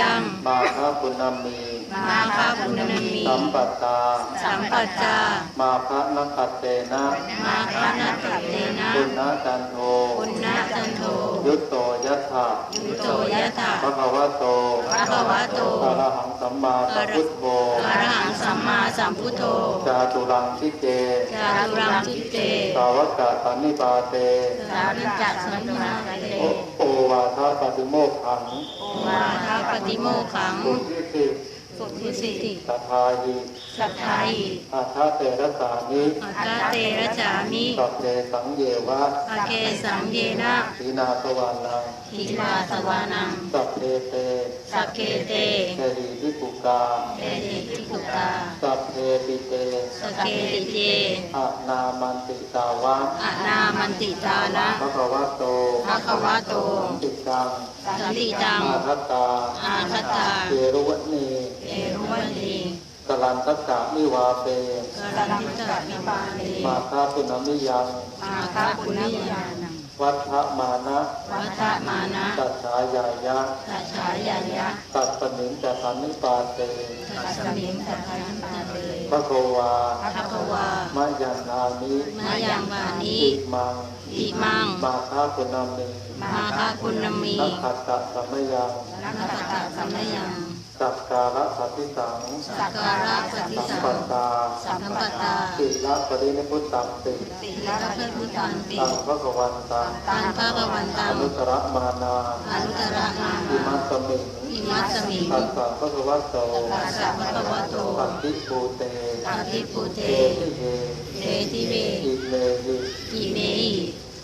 ยังมาคาปุณามีมาคาปุณมีสัมปัตตาสัมปัจจามาพระนคัตเตนะมาคานาติเตนะปุณณจันโทปุณณจันโทยุตโตยัตถะยุโตยะถาพระคะวะโตพระคะวะโตอะระหังสัมมาสัมพุทโธอรหังสัมมาสัมพุทโธจาตุรังทิเจจารุรังทิเตสาวกาสันนิปาเตสาริจักสันนาเตโอโอ วาทปฏิโมกขังวาทาปฏิโมกขังสุทิสิ สุทิสิสัทธาหิสัทธาหิอาทาเตระสานิอัคคเตระจามิสัพเพสังเยวะอเคสังเยนะสีนาสวานังทิวาสวานังสัพเพเตสักเคเตเทรีวิปุกาเตติทิกุตาสัพเพปิเตสกเคติเจอะนามันติตาวะอะนามันติตานะพระคะวะโตภะคะวะโตติจังสันติตังอาทัตตาอาคัตตาเจรุวณีเอ รุวันนีกลันทัสสะมิวาเปกรันทิตานิปาเนมาคาปุณมิยังอาคาปุณิยานังวัฏมานะวัฏมานะตัจฉายายะสัจฉายายะตัดปนินจะสันนิปาเตสัสมิงสัทธานิตาเตพระโควาภะคะวามะยันนามิมายังวานิอิมังอิมังมาคาปุณมิมาคาปุณมีนักขัตตะสัมมยังนักตะสัมมยัง สักการะสัพพิสังสักการะปฏิสัมสัปังตตาสัมปตาติละปรินิพุตตังติติละเพื่อพุทธันติตังพระกวันตังตังพระกวันตัองนุตตรมานาอนุตตระมาอิมัสสมิงอิมัสสมิงตัสสะพระกวัตโตตัสสะภะคะวะโตปัตติปูเตอาทิปุเตเตทิเฮเตติเวอิเมหิอิเมหิ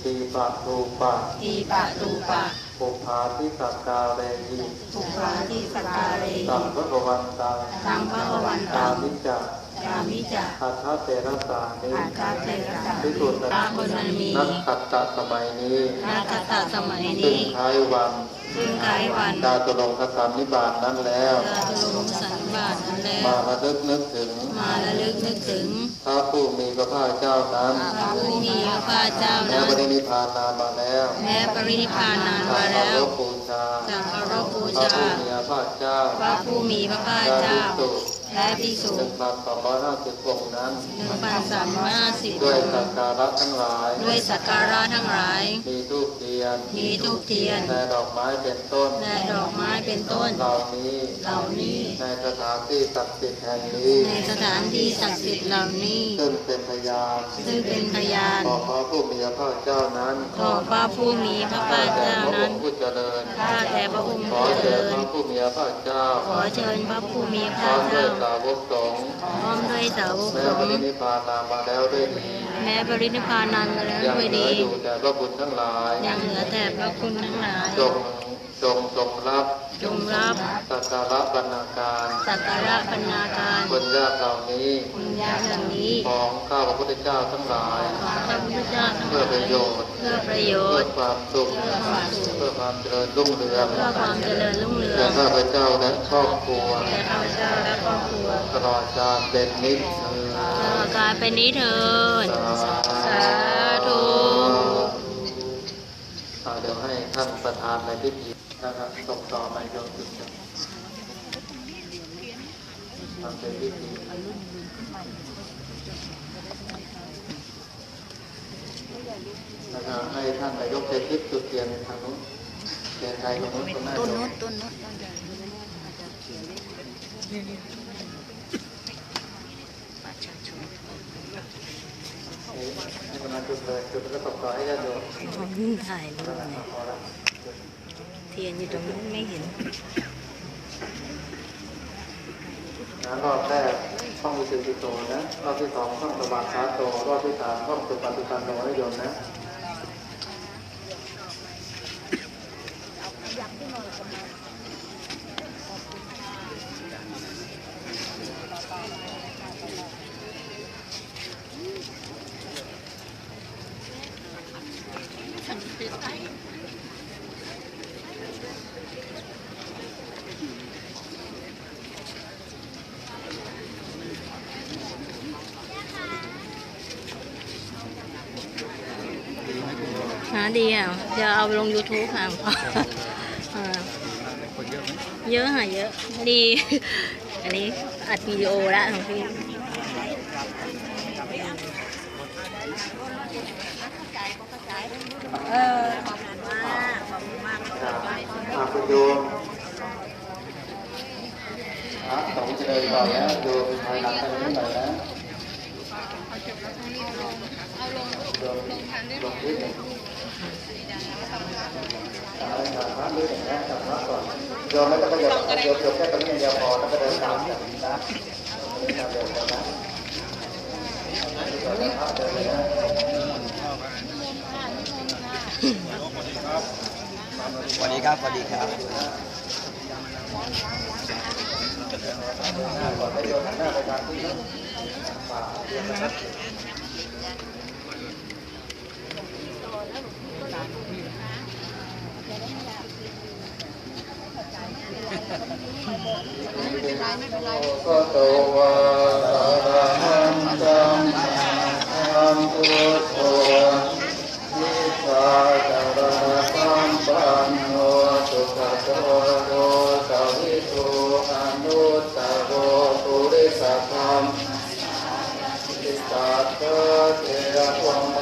ตีปะทูปะทีปะตูปะ ปุภาทิสักการเรหิปุปาทิสกาเรตังพระกวันตังตังพระกวันกาตังมิจัก กามิจักอัฏฐเตระสานิอาคาเตระสาพิสุทธิ์พระบุญมีนักขัตตะสมัยนี้นาคตสมัยซึ่งนี้ท้ายวันซึ่งไกลวันดาตุลงคสานิบาตนั้นแล้วเราจะลงสันบาตนั้นแล้มาวระลึกนึกถึง มาระลึกนึกถึงพระผู้มีพระภาคเจ้านั้นพระผู้มีพระภาคเจ้าแม้นั้นปรินิพพานนานมาแล้วแม้ปรินิพพานนานทามาเคาแล้วรพบูชาจากเคารพบูพระชาผู้มีพระภาคเจ้าพระผู้มีพระภาคและเจ้าภิกษุ และภิกษุหนึ่งพันสองร้อยห้าสิบองค์นั้นหนึ่งพันสามร้อยห้าสิบด้วยสักการะทั้งหลาย ด้วยสักการะทั้งหลาย มีทูปเทียน มีทูปเทียนและดอกไม้เป็นต้นและดอกไม้เป็นต้น เหล่านี้ เหล่านี้ ในสถานที่ศักดิ์สิทธิ์แห่งนี้ ในสถานที่ศักดิ์สิทธิ์เหล่านี้ ซึ่งเป็นพยาน ซึ่งเป็นพยานขอพระผู้มีพระภาคเจ้านั้นขอพระผู้มีพระภาคแด่เจ้าพระอนั้งนค์ผู้เจริญข้าแต่พระองค์ขอผู้เจเชิญริญพระผู้มีพระภาคเจ้า ขอเชิญพระผู้มีพพร้ระอมด้วเจ้ายสาวกสงฆ์พร้อมด้วยสาวกแม้สปงริฆ์นิพพานนามมาแล้วด้วยดีแม้ปรินิพพานนานมาแล้วยังด้วยเหลืดีออยู่แต่พระบุญทั้งหลายยังเหลือแต่พระคุณทั้งหลายจงจงจงรับจงรับสักการะบรรณาการสักการะบรรณาการคนยากเหล่านี้คุณยาอย่างนี้ของข้าพระพุทธเจ้าทั้งหลาย ขอพระพุทธเจ้าทั้งหเพื่อลาประยโยชน์ เพื่อประโยเพื่อชน์ ความสุขเพื่อความสุข เพื่อความเจริญรุ่งเรืองเพื่อความเจริญรุ่งเรืแก่องข้าพเจ้าและครอบครัว แก่ข้าพเจ้า และครอบครัวตลอดกาลเป็นนิจเธอตลอดกาลเป็นนิเทินสาธุอ่าเดี๋ยวให้ท่านประธานในพิธีนะครับส่งต่อไปโยมติดกันทำเป็นพิธีนะครับให้ท่านนายกเทพิจุดเทียนทางนู้นเทียนไทยตรงนู้นตรงหน้าต้นโยนู้มนต้นนู้นใให้กำลังจุดเลยจุดแล้วก็ส่งต่อให้ญาติโยมถ่ายรูปไงเทียนอยู่ตรงนู้นไม่เห็นนะรอบแรกห้องวิสุทธิโตนะรอบที่สองห้องสว่างชาโตรอบที่สามห้องสุปฏิปันโนนะโยมนะ หาดีอะจะเอาลง YouTube ค่ะอ่าเยอะค่ะเยอะดี อันนี้อัดวิดีโอแล้วของพี่เออขอบคุณมากขอบคุณมากครับอาคุณโยมอะสองจะเดินต่อแล้วโยมถอยหลังไปนิดหน่อยนะโยมลงนิดหนึ่งเอาละครับพักนิดหนึ่ โยมไม่ต้องขยับโยมโยมแค่ตรงนี้เดียวพอแล้วก็เดินตามกันนะเดินตามเดินนนะเดินเลยนะสวัสดีครับสวัสดีครับหน้าก่อนให้โยมหันหน้าไปทางที่ฝ่าเรียนนะครับ ก็โตวาอะระหังสัมมาสัมพุทโธนิสาจารณสัมปันโนสุขโตโตสวิทุอนุตตโรปุริสธรรมทิตเตเทวมันโตโตภะคะวะ